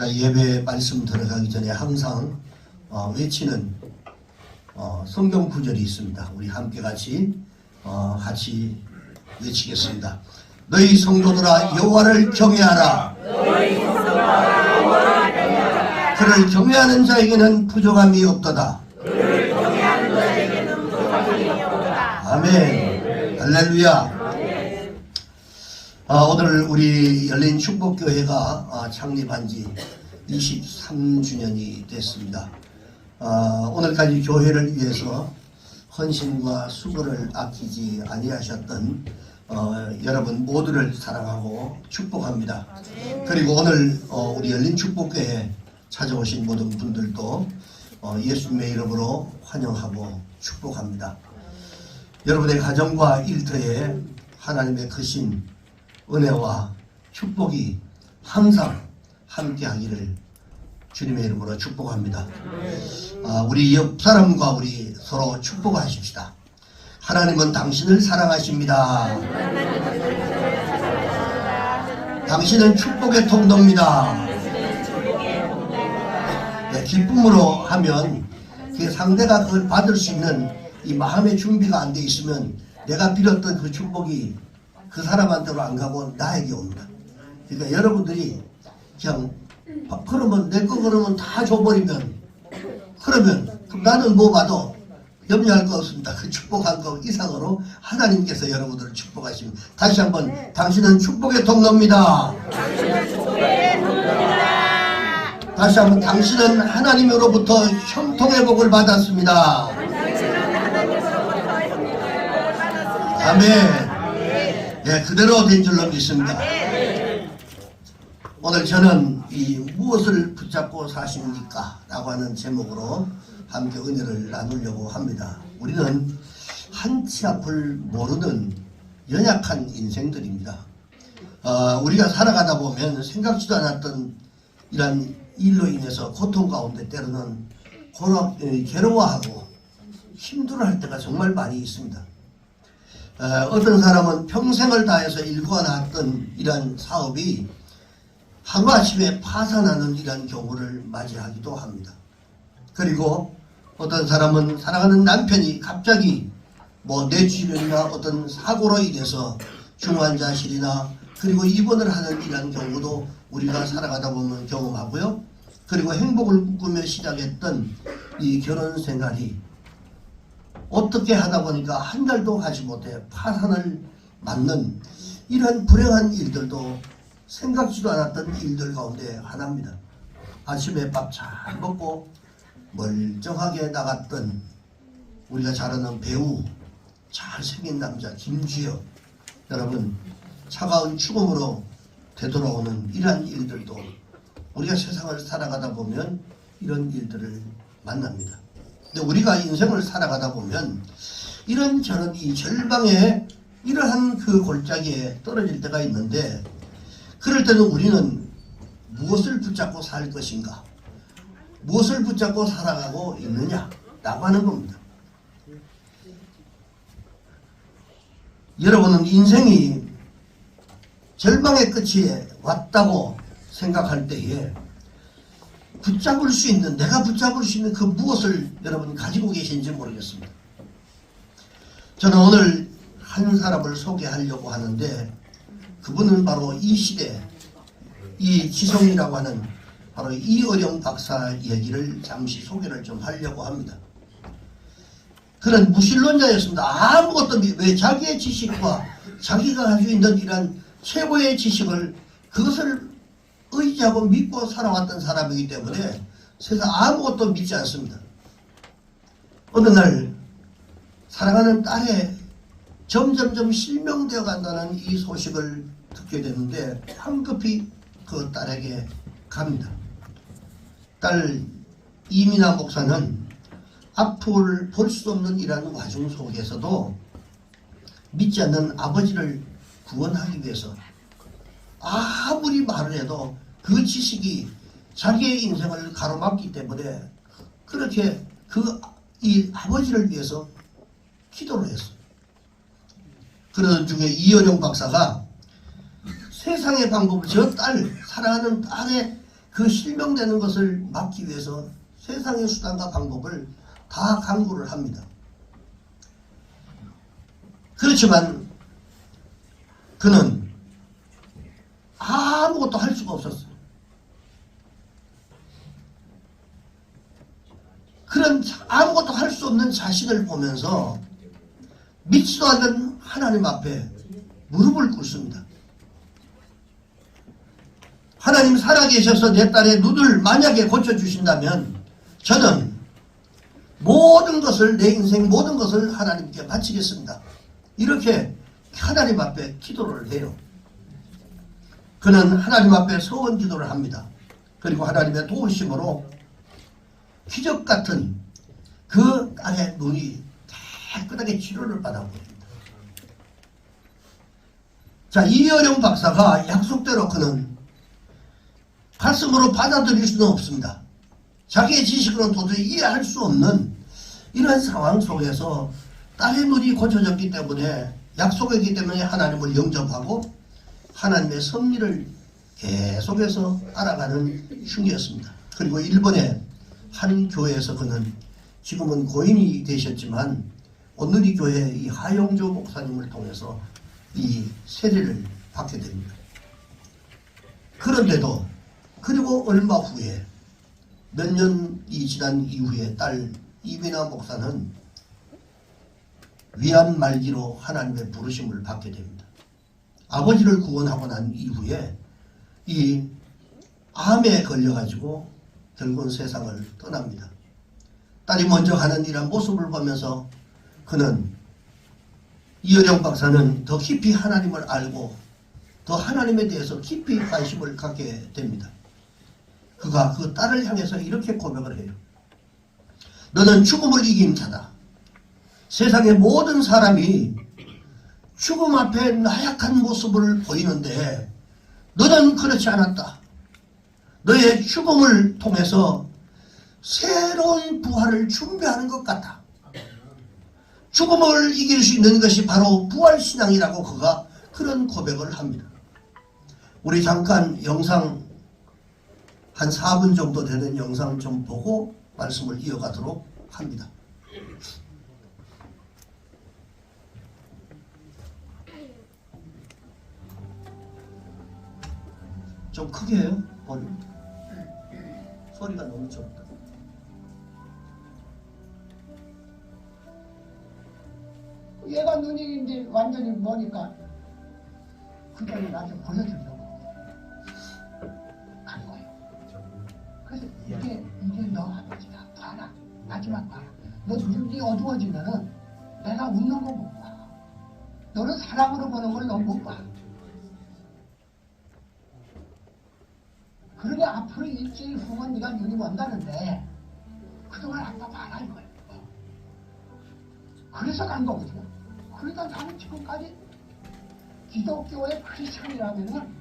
우리가 예배 말씀 들어가기 전에 항상 어, 외치는 어, 성경 구절이 있습니다. 우리 함께 같이 어, 같이 외치겠습니다. 너희 성도들아 여호와를 경외하라. 그를 경외하는 자에게는 부족함이 없도다. 아멘. 할렐루야. 아, 오늘 우리 열린 축복교회가 아, 창립한 지 23주년이 됐습니다. 아, 오늘까지 교회를 위해서 헌신과 수고를 아끼지 아니하셨던 어, 여러분 모두를 사랑하고 축복합니다. 그리고 오늘 어, 우리 열린 축복교회 찾아오신 모든 분들도 어, 예수님의 이름으로 환영하고 축복합니다. 여러분의 가정과 일터에 하나님의 크신 은혜와 축복이 항상 함께하기를 주님의 이름으로 축복합니다. 아, 우리 옆 사람과 우리 서로 축복하십시다. 하나님은 당신을 사랑하십니다. 당신은 축복의 통로입니다. 네, 기쁨으로 하면 그 상대가 그걸 받을 수 있는 이 마음의 준비가 안 돼 있으면 내가 빌었던 그 축복이 그 사람한테로 안 가고 나에게 옵니다. 그러니까 여러분들이 그냥 아, 그러면 내 거 그러면 다 줘버리면 그러면 나는 뭐 봐도 염려할 거 없습니다. 그 축복한 거 이상으로 하나님께서 여러분들을 축복하시면 다시 한번 당신은 축복의 통로입니다. 다시 한번 당신은 하나님으로부터 형통의 복을 받았습니다. 아멘. 예, 그대로 된 줄로 믿습니다. 오늘 저는 이 무엇을 붙잡고 사십니까? 라고 하는 제목으로 함께 은혜를 나누려고 합니다. 우리는 한치 앞을 모르는 연약한 인생들입니다. 어, 우리가 살아가다 보면 생각지도 않았던 이런 일로 인해서 고통 가운데 때로는 에, 괴로워하고 힘들어할 때가 정말 많이 있습니다. 어, 어떤 사람은 평생을 다해서 일궈놨던 이런 사업이 하루아침에 파산하는 이런 경우를 맞이하기도 합니다. 그리고 어떤 사람은 사랑하는 남편이 갑자기 뭐 뇌출혈이나 어떤 사고로 인해서 중환자실이나 그리고 입원을 하는 이런 경우도 우리가 살아가다 보면 경험하고요. 그리고 행복을 꿈꾸며 시작했던 이 결혼 생활이 어떻게 하다 보니까 한 달도 하지 못해 파산을 맞는 이런 불행한 일들도 생각지도 않았던 일들 가운데 하나입니다. 아침에 밥 잘 먹고 멀쩡하게 나갔던 우리가 잘 아는 배우 잘생긴 남자 김주혁 여러분 차가운 죽음으로 되돌아오는 이러한 일들도 우리가 세상을 살아가다 보면 이런 일들을 만납니다. 근데 우리가 인생을 살아가다 보면 이런저런 이 절방에 이러한 그 골짜기에 떨어질 때가 있는데 그럴 때는 우리는 무엇을 붙잡고 살 것인가? 무엇을 붙잡고 살아가고 있느냐 라고 하는 겁니다. 여러분은 인생이 절망의 끝에 왔다고 생각할 때에 붙잡을 수 있는 내가 붙잡을 수 있는 그 무엇을 여러분이 가지고 계신지 모르겠습니다. 저는 오늘 한 사람을 소개하려고 하는데 그분은 바로 이 시대 이 지성이라고 하는 바로 이어령 박사 얘기를 잠시 소개를 좀 하려고 합니다. 그는 무신론자였습니다. 아무것도 미- 왜 자기의 지식과 자기가 가지고 있는 이런 최고의 지식을 그것을 의지하고 믿고 살아왔던 사람이기 때문에 세상 아무것도 믿지 않습니다. 어느 날 사랑하는 딸의 점점점 실명되어 간다는 이 소식을 듣게 되는데 황급히 그 딸에게 갑니다. 딸 이민아 목사는 앞을 볼 수 없는 이러한 와중 속에서도 믿지 않는 아버지를 구원하기 위해서 아무리 말을 해도 그 지식이 자기의 인생을 가로막기 때문에 그렇게 그 이 아버지를 위해서 기도를 했어요. 그러던 중에 이어령 박사가 세상의 방법을 저 딸, 사랑하는 딸의 그 실명되는 것을 막기 위해서 세상의 수단과 방법을 다 강구를 합니다. 그렇지만 그는 아무것도 할 수가 없었어요. 그런 자- 아무것도 할 수 없는 자신을 보면서 믿지도 않는 하나님 앞에 무릎을 꿇습니다. 하나님 살아계셔서 내 딸의 눈을 만약에 고쳐주신다면 저는 모든 것을 내 인생 모든 것을 하나님께 바치겠습니다. 이렇게 하나님 앞에 기도를 해요. 그는 하나님 앞에 소원 기도를 합니다. 그리고 하나님의 도우심으로 기적 같은 그 딸의 눈이 깨끗하게 치료를 받아버립니다. 자, 이여령 박사가 약속대로 그는 가슴으로 받아들일 수는 없습니다. 자기의 지식으로는 도저히 이해할 수 없는 이런 상황 속에서 딸의 눈이 고쳐졌기 때문에 약속이기 때문에 하나님을 영접하고 하나님의 섭리를 계속해서 알아가는 중이었습니다. 그리고 일본의 한 교회에서 그는 지금은 고인이 되셨지만 오늘이 교회 이 하영조 목사님을 통해서 이 세례를 받게 됩니다. 그런데도 그리고 얼마 후에 몇 년이 지난 이후에 딸 이비나 목사는 위암 말기로 하나님의 부르심을 받게 됩니다. 아버지를 구원하고 난 이후에 이 암에 걸려가지고 결국은 세상을 떠납니다. 딸이 먼저 가는 이런 모습을 보면서 그는 이여령 박사는 더 깊이 하나님을 알고 더 하나님에 대해서 깊이 관심을 갖게 됩니다. 그가 그 딸을 향해서 이렇게 고백을 해요. 너는 죽음을 이긴 자다. 세상의 모든 사람이 죽음 앞에 나약한 모습을 보이는데 너는 그렇지 않았다. 너의 죽음을 통해서 새로운 부활을 준비하는 것 같다. 죽음을 이길 수 있는 것이 바로 부활신앙이라고 그가 그런 고백을 합니다. 우리 잠깐 영상 한 4분 정도 되는 영상 좀 보고 말씀을 이어가도록 합니다. 좀 크게 해요, 볼륨. 소리가 너무 적다. 얘가 눈이 이제 완전히 머니까 그걸 나한테 보여주려고 간 거예요. 그래서 이게 이게 너 아버지다. 봐라. 마지막 봐라. 너 눈이 어두워지면은 내가 웃는 거 못 봐. 너는 사랑으로 보는 걸넌못 봐. 그러니 앞으로 일주일 후면 네가 눈이 먼다는데 그동안 아빠 봐라 이거예요. 그래서 간 거거든요. 그러니까 나는 지금까지 기독교의 크리스천이라면은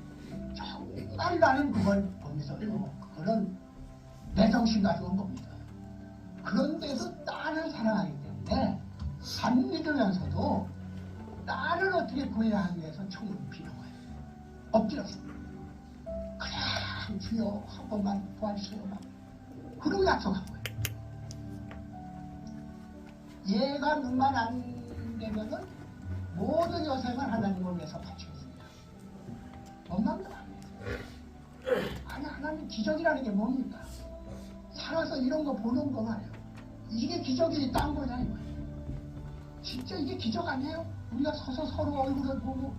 정말 나는 그걸 거기서 그런 내 정신 가지고 온 겁니다. 그런데도 딸을 사랑하기 때문에 안 믿으면서도 딸을 어떻게 구해야 하기 위해서 총을 비는 거예요. 엎드렸어. 그 냥 주여 한 번만 도와주세요만. 그러고 약속한 거예요. 얘가 눈만 안 되면은 모든 여생을 하나님을 위해서 바치겠습니다. 해요. 아니 하나님 기적이라는 게 뭡니까? 살아서 이런 거 보는 거 말이에요. 이게 기적이 있다는 거냐 이거예요. 진짜 이게 기적 아니에요? 우리가 서서 서로 얼굴을 보고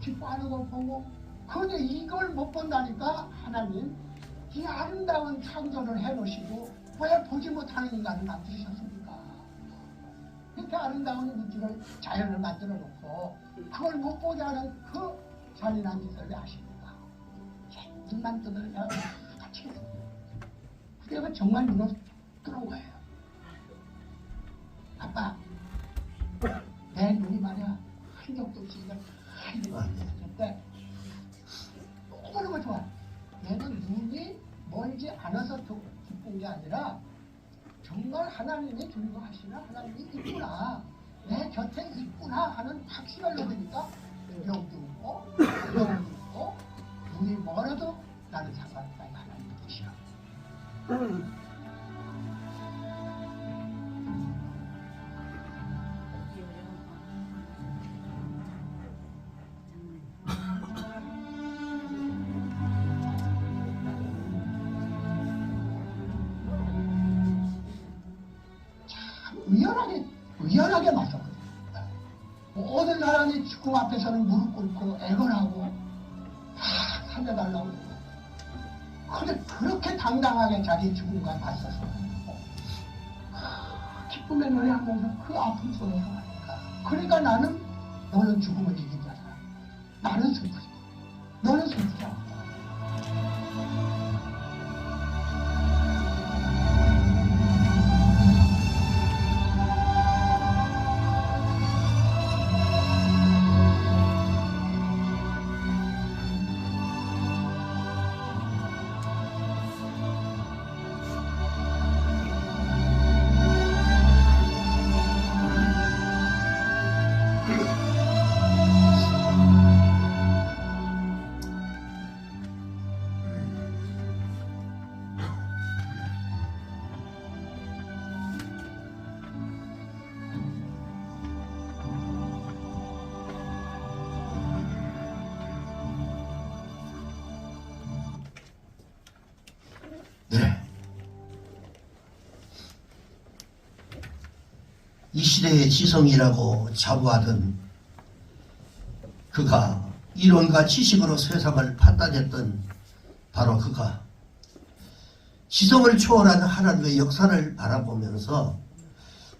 기뻐하는 걸 보고 그런데 이걸 못 본다니까 하나님 이 아름다운 창조를 해놓으시고 왜 보지 못하는 인간을 만드셨습니까? 이렇게 아름다운 우주를 자연을 만들어 놓고 그걸 못 보게 하는 그 잔인한 짓을 왜 하십니까? 눈만 뜯으려 같이 그때가 정말 눈을 뚫은 거예요. 아빠, 내 눈이 말이야 한 적도 이걸 게 아니라 정말 하나님이 존경하시나? 하나님이 있구나. 내 곁에 있구나 하는 확신을 얻으니까 두려움도 없고 두려움도 없고 눈이 멀어도 나는 상관없다 하나님 뜻이 의 무릎 꿇고 애걸하고 다 살려달라고. 근데 그렇게 당당하게 자기 죽음과 맞서서 아, 기쁨의 노래하면서 그 아픔 속에서 하니까. 그러니까 나는 너는 죽음을 이긴 자다 나는 슬프지. 너는 슬프지 않다 시대의 지성이라고 자부하던 그가 이론과 지식으로 세상을 판단했던 바로 그가 지성을 초월한 하나님의 역사를 바라보면서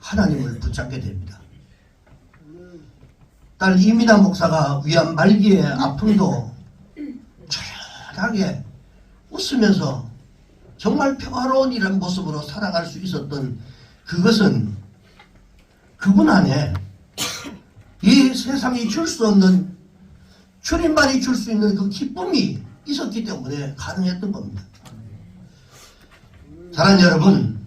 하나님을 붙잡게 됩니다. 딸 이민아 목사가 위암 말기의 아픔도 조용하게 웃으면서 정말 평화로운 이런 모습으로 살아갈 수 있었던 그것은 그분 안에 이 세상이 줄 수 없는 주님만이 줄 수 있는 그 기쁨이 있었기 때문에 가능했던 겁니다. 사랑하는 여러분,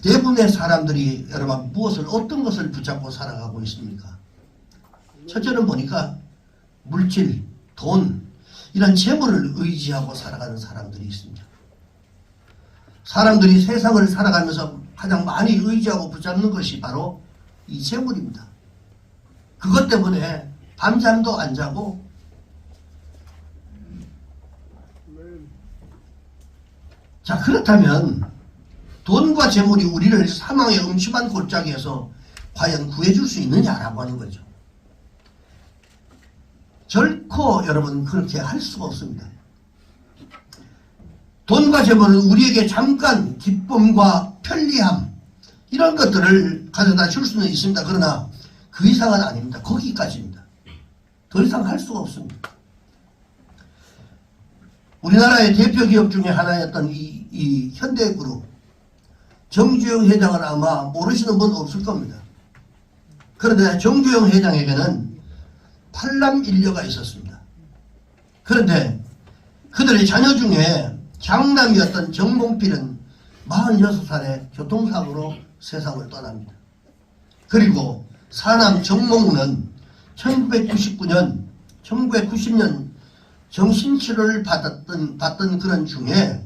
대부분의 사람들이 여러분 무엇을 어떤 것을 붙잡고 살아가고 있습니까? 첫째는 보니까 물질, 돈 이런 재물을 의지하고 살아가는 사람들이 있습니다. 사람들이 세상을 살아가면서 가장 많이 의지하고 붙잡는 것이 바로 이 재물입니다. 그것 때문에 밤잠도 안 자고 자 그렇다면 돈과 재물이 우리를 사망의 음침한 골짜기에서 과연 구해줄 수 있느냐라고 하는 거죠. 결코 여러분 그렇게 할 수가 없습니다. 돈과 재물은 우리에게 잠깐 기쁨과 편리함 이런 것들을 가져다 줄 수는 있습니다. 그러나 그 이상은 아닙니다. 거기까지입니다. 더 이상 할 수가 없습니다. 우리나라의 대표 기업 중에 하나였던 이, 이 현대그룹 정주영 회장은 아마 모르시는 분 없을 겁니다. 그런데 정주영 회장에게는 팔남 일녀가 있었습니다. 그런데 그들의 자녀 중에 장남이었던 정봉필은 46살에 교통사고로 세상을 떠납니다. 그리고 사남 정몽우는 1999년, 1990년 정신치료를 받았던, 받던 그런 중에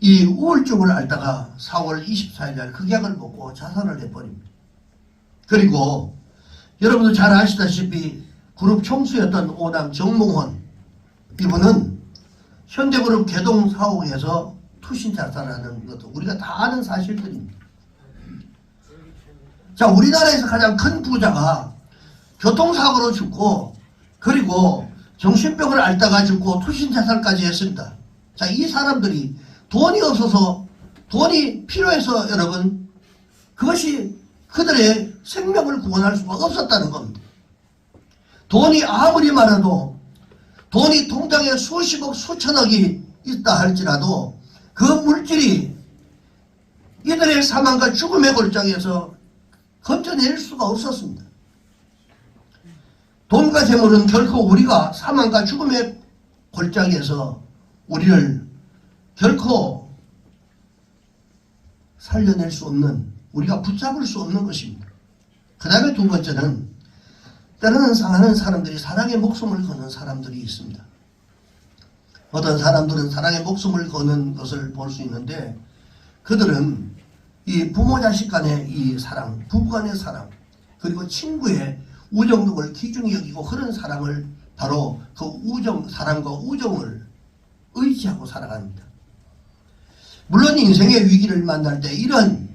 이 우울증을 앓다가 4월 24일 날 극약을 먹고 자살을 해버립니다. 그리고 여러분도 잘 아시다시피 그룹 총수였던 오남 정몽원 이분은 현대그룹 개동 사옥에서 투신 자살하는 것도 우리가 다 아는 사실들입니다. 자, 우리나라에서 가장 큰 부자가 교통사고로 죽고 그리고 정신병을 앓다가 죽고 투신 자살까지 했습니다. 자, 이 사람들이 돈이 없어서 돈이 필요해서 여러분 그것이 그들의 생명을 구원할 수가 없었다는 겁니다. 돈이 아무리 많아도 돈이 통장에 수십억 수천억이 있다 할지라도 그 물질이 이들의 사망과 죽음의 골짜기에서 건져낼 수가 없었습니다. 돈과 재물은 결코 우리가 사망과 죽음의 골짜기에서 우리를 결코 살려낼 수 없는 우리가 붙잡을 수 없는 것입니다. 그 다음에 두 번째는 때로는 상하는 사람들이 사랑의 목숨을 거는 사람들이 있습니다. 어떤 사람들은 사랑의 목숨을 거는 것을 볼 수 있는데 그들은 이 부모 자식 간의 이 사랑, 부부 간의 사랑, 그리고 친구의 우정 등을 기중히 여기고 그런 사랑을 바로 그 우정, 사랑과 우정을 의지하고 살아갑니다. 물론 인생의 위기를 만날 때 이런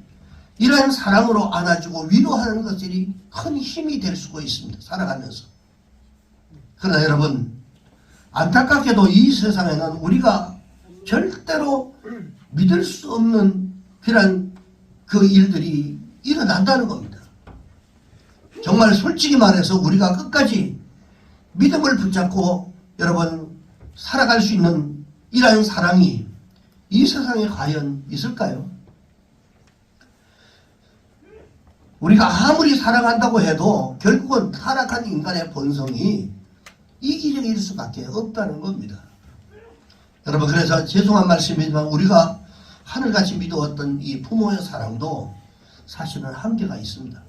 이러한 사랑으로 안아주고 위로하는 것들이 큰 힘이 될 수가 있습니다. 살아가면서. 그러나 여러분 안타깝게도 이 세상에는 우리가 절대로 믿을 수 없는 그런 그 일들이 일어난다는 겁니다. 정말 솔직히 말해서 우리가 끝까지 믿음을 붙잡고 여러분 살아갈 수 있는 이러한 사랑이 이 세상에 과연 있을까요? 우리가 아무리 사랑한다고 해도 결국은 타락한 인간의 본성이 이기적일 수밖에 없다는 겁니다. 여러분 그래서 죄송한 말씀이지만 우리가 하늘같이 믿어왔던 이 부모의 사랑도 사실은 한계가 있습니다.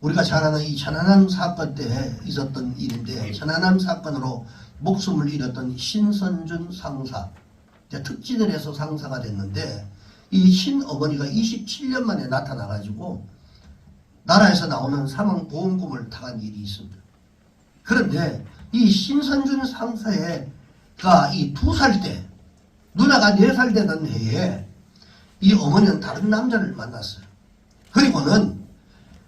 우리가 잘 아는 이 천안함 사건 때 있었던 일인데 천안함 사건으로 목숨을 잃었던 신선준 상사 특진을 해서 상사가 됐는데 이 신어머니가 27년 만에 나타나가지고 나라에서 나오는 사망보험금을 타간 일이 있습니다. 그런데 이 신선준 상사가 이 두 살 때 누나가 네살 되던 해에 이 어머니는 다른 남자를 만났어요. 그리고는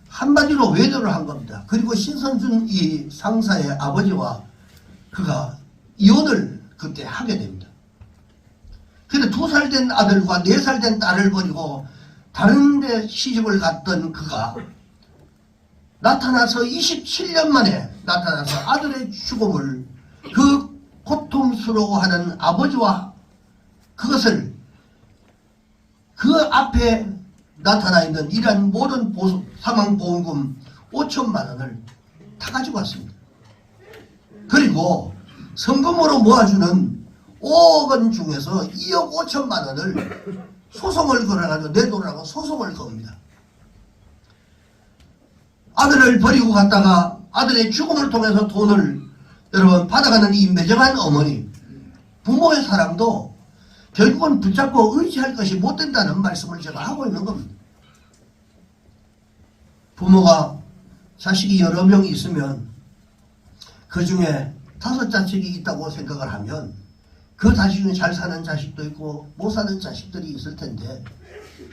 한마디로 외도를 한 겁니다. 그리고 신선준 이 상사의 아버지와 그가 이혼을 그때 하게 됩니다. 근데 두 살 된 아들과 네 살 된 딸을 버리고 다른 데 시집을 갔던 그가 나타나서 27년 만에 나타나서 아들의 죽음을 그 고통스러워하는 아버지와 그것을 그 앞에 나타나 있는 이러한 모든 보수, 사망보험금 5천만 원을 다 가지고 왔습니다. 그리고 성금으로 모아주는 5억 원 중에서 2억 5천만 원을 소송을 걸어가지고 내놓으라고 소송을 겁니다. 아들을 버리고 갔다가 아들의 죽음을 통해서 돈을 여러분 받아가는 이 매정한 어머니 부모의 사랑도 결국은 붙잡고 의지할 것이 못 된다는 말씀을 제가 하고 있는 겁니다. 부모가 자식이 여러 명 있으면 그 중에 다섯 자식이 있다고 생각을 하면 그 자식 중에 잘 사는 자식도 있고 못 사는 자식들이 있을 텐데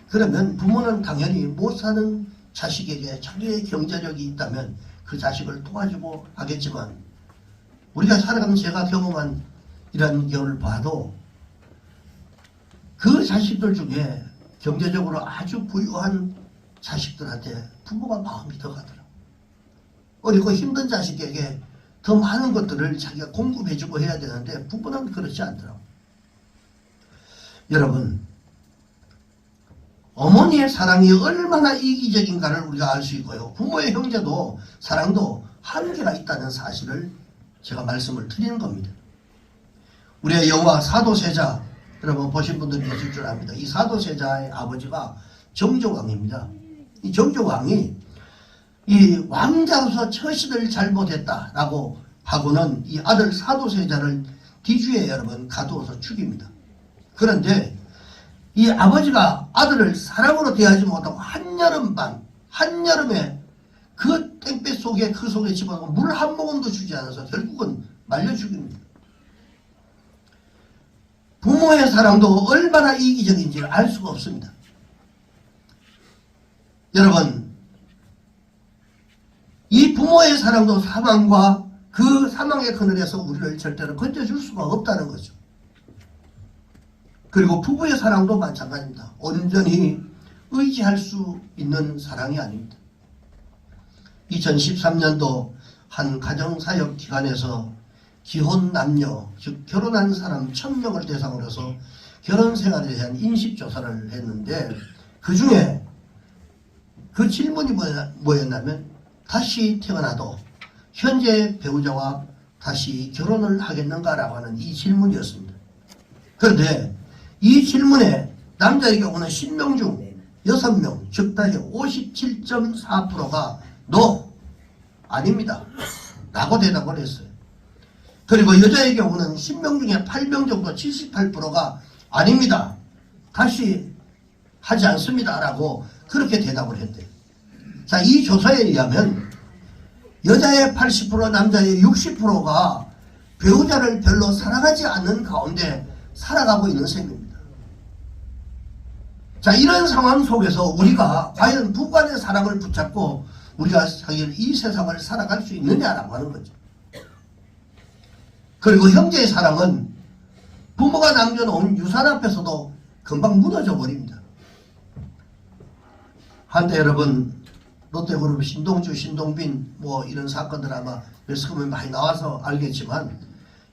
그러면 부모는 당연히 못 사는 자식에게 자기의 경제력이 있다면 그 자식을 도와주고 하겠지만 우리가 살아가면 제가 경험한 이런 경우를 봐도 그 자식들 중에 경제적으로 아주 부유한 자식들한테 부모가 마음이 더 가더라. 어리고 힘든 자식에게 더 많은 것들을 자기가 공급해주고 해야 되는데 부모는 그렇지 않더라고. 여러분, 어머니의 사랑이 얼마나 이기적인가를 우리가 알 수 있고요. 부모의 형제도 사랑도 한계가 있다는 사실을 제가 말씀을 드리는 겁니다. 우리의 영화 사도세자 여러분 보신 분들이 계실 줄 압니다. 이 사도세자의 아버지가 정조왕입니다. 이 정조왕이 이 왕자로서 처신을 잘못했다라고 하고는 이 아들 사도세자를 뒤주에 여러분 가두어서 죽입니다. 그런데 이 아버지가 아들을 사랑으로 대하지 못하고 한여름 반, 한여름에 그 땡볕 속에 그 속에 집어넣고 물 한 모금도 주지 않아서 결국은 말려 죽입니다. 부모의 사랑도 얼마나 이기적인지를 알 수가 없습니다. 여러분, 이 부모의 사랑도 사망과 그 사망의 그늘에서 우리를 절대로 건져줄 수가 없다는 거죠. 그리고 부부의 사랑도 마찬가지입니다. 온전히 의지할 수 있는 사랑이 아닙니다. 2013년도 한 가정사역 기관에서 기혼 남녀, 즉 결혼한 사람 1000명을 대상으로 해서 결혼 생활에 대한 인식 조사를 했는데 그 중에 그 질문이 뭐였- 뭐였냐면 다시 태어나도 현재 배우자와 다시 결혼을 하겠는가라고 하는 이 질문이었습니다. 그런데 이 질문에 남자의 경우는 10명 중 6명, 즉 다시 57.4%가 no, 아닙니다. 라고 대답을 했어요. 그리고 여자의 경우는 10명 중에 8명 정도 78%가 아닙니다. 다시 하지 않습니다. 라고 그렇게 대답을 했대요. 자, 이 조사에 의하면 여자의 80% 남자의 60%가 배우자를 별로 사랑하지 않는 가운데 살아가고 있는 셈입니다. 자, 이런 상황 속에서 우리가 과연 부관의 사랑을 붙잡고 우리가 이 세상을 살아갈 수 있느냐라고 하는 거죠. 그리고 형제의 사랑은 부모가 남겨놓은 유산 앞에서도 금방 무너져 버립니다. 한때 여러분 롯데그룹 신동주, 신동빈 뭐 이런 사건들 아마 매스컴에 많이 나와서 알겠지만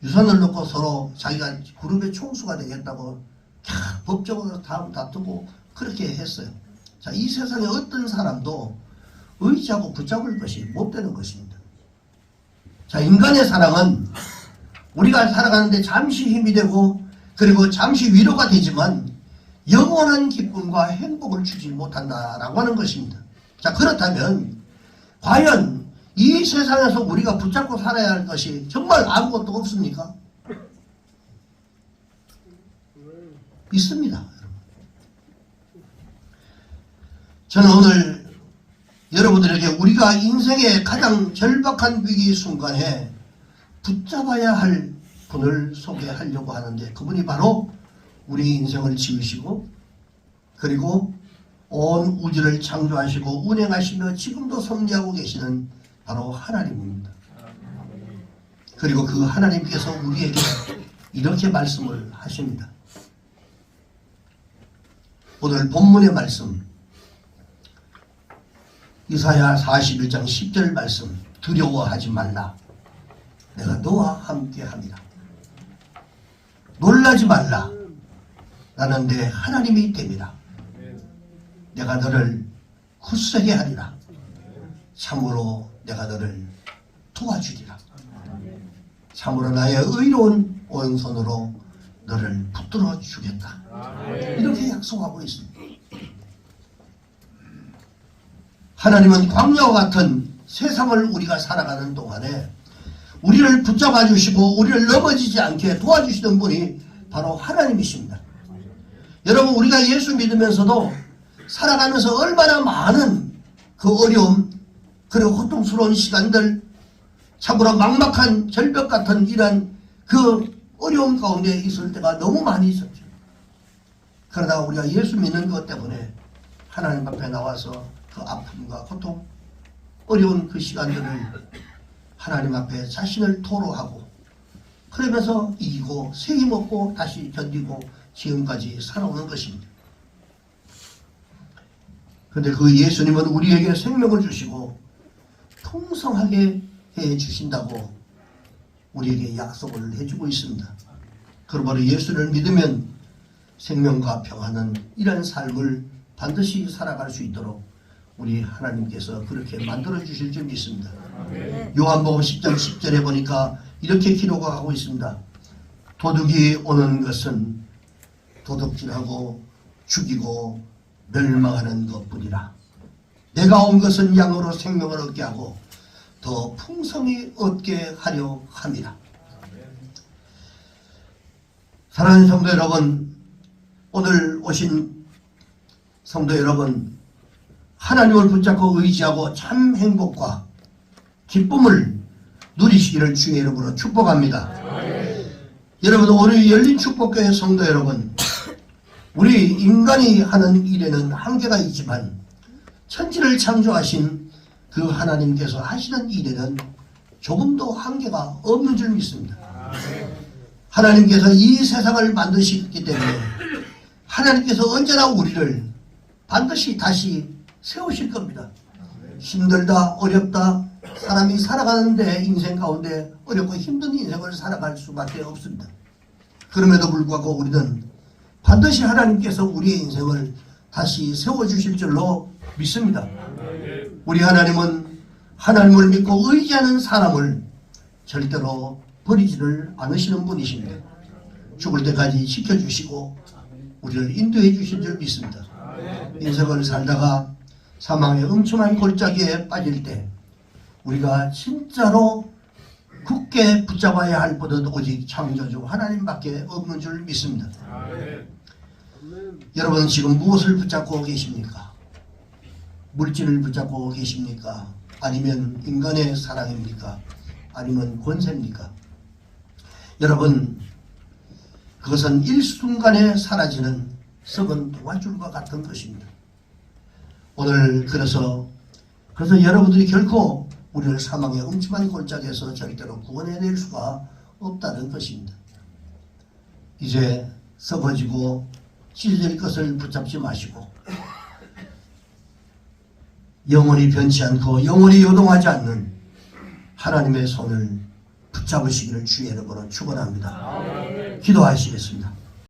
유산을 놓고 서로 자기가 그룹의 총수가 되겠다고 캬, 법적으로 다음 다투고 그렇게 했어요. 자, 이 세상에 어떤 사람도 의지하고 붙잡을 것이 못 되는 것입니다. 자, 인간의 사랑은 우리가 살아가는데 잠시 힘이 되고 그리고 잠시 위로가 되지만 영원한 기쁨과 행복을 주지 못한다라고 하는 것입니다. 자, 그렇다면 과연 이 세상에서 우리가 붙잡고 살아야 할 것이 정말 아무것도 없습니까? 있습니다. 저는 오늘 여러분들에게 우리가 인생의 가장 절박한 위기 순간에 붙잡아야 할 분을 소개하려고 하는데 그분이 바로 우리 인생을 지으시고 그리고 온 우주를 창조하시고 운행하시며 지금도 섭리하고 계시는 바로 하나님입니다. 그리고 그 하나님께서 우리에게 이렇게 말씀을 하십니다. 오늘 본문의 말씀 이사야 41장 10절 말씀 두려워하지 말라 내가 너와 함께함이라 놀라지 말라. 나는 내 하나님이 됨이라 내가 너를 굳세게 하리라. 참으로 내가 너를 도와주리라. 참으로 나의 의로운 오른손으로 너를 붙들어 주겠다. 이렇게 약속하고 있습니다. 하나님은 광야와 같은 세상을 우리가 살아가는 동안에 우리를 붙잡아 주시고 우리를 넘어지지 않게 도와주시는 분이 바로 하나님이십니다. 여러분 우리가 예수 믿으면서도 살아가면서 얼마나 많은 그 어려움 그리고 고통스러운 시간들 참으로 막막한 절벽 같은 이런 그 어려움 가운데 있을 때가 너무 많이 있었죠. 그러다가 우리가 예수 믿는 것 때문에 하나님 앞에 나와서 그 아픔과 고통, 어려운 그 시간들을 하나님 앞에 자신을 토로하고 그러면서 이기고 세임 먹고 다시 견디고 지금까지 살아오는 것입니다. 그런데 그 예수님은 우리에게 생명을 주시고 풍성하게 해 주신다고 우리에게 약속을 해주고 있습니다. 그러므로 예수를 믿으면 생명과 평안은 이런 삶을 반드시 살아갈 수 있도록 우리 하나님께서 그렇게 만들어 주실 줄 믿습니다. 요한복음 10장 10절에 보니까 이렇게 기록하고 있습니다. 도둑이 오는 것은 도둑질하고 죽이고 멸망하는 것뿐이라. 내가 온 것은 양으로 생명을 얻게 하고 더 풍성히 얻게 하려 함이라. 사랑하는 성도 여러분, 오늘 오신 성도 여러분, 하나님을 붙잡고 의지하고 참 행복과 기쁨을 누리시기를 주의 이름으로 축복합니다. 여러분 오늘 열린 축복교회 성도 여러분 우리 인간이 하는 일에는 한계가 있지만 천지를 창조하신 그 하나님께서 하시는 일에는 조금도 한계가 없는 줄 믿습니다. 하나님께서 이 세상을 만드셨기 때문에 하나님께서 언제나 우리를 반드시 다시 세우실 겁니다. 힘들다, 어렵다, 사람이 살아가는데 인생 가운데 어렵고 힘든 인생을 살아갈 수밖에 없습니다. 그럼에도 불구하고 우리는 반드시 하나님께서 우리의 인생을 다시 세워주실 줄로 믿습니다. 우리 하나님은 하나님을 믿고 의지하는 사람을 절대로 버리지를 않으시는 분이십니다. 죽을 때까지 지켜주시고 우리를 인도해 주실 줄 믿습니다. 인생을 살다가 사망의 엄청난 골짜기에 빠질 때 우리가 진짜로 굳게 붙잡아야 할 것은 오직 창조주 하나님밖에 없는 줄 믿습니다. 여러분 지금 무엇을 붙잡고 계십니까? 물질을 붙잡고 계십니까? 아니면 인간의 사랑입니까? 아니면 권세입니까? 여러분 그것은 일순간에 사라지는 썩은 동아줄과 같은 것입니다. 오늘 그래서 그래서 여러분들이 결코 우리를 사망의 음침한 골짜기에서 절대로 구원해낼 수가 없다는 것입니다. 이제 썩어지고 찢어질 것을 붙잡지 마시고 영원히 변치 않고 영원히 요동하지 않는 하나님의 손을 붙잡으시기를 주의 이름으로 축원합니다. 기도하시겠습니다.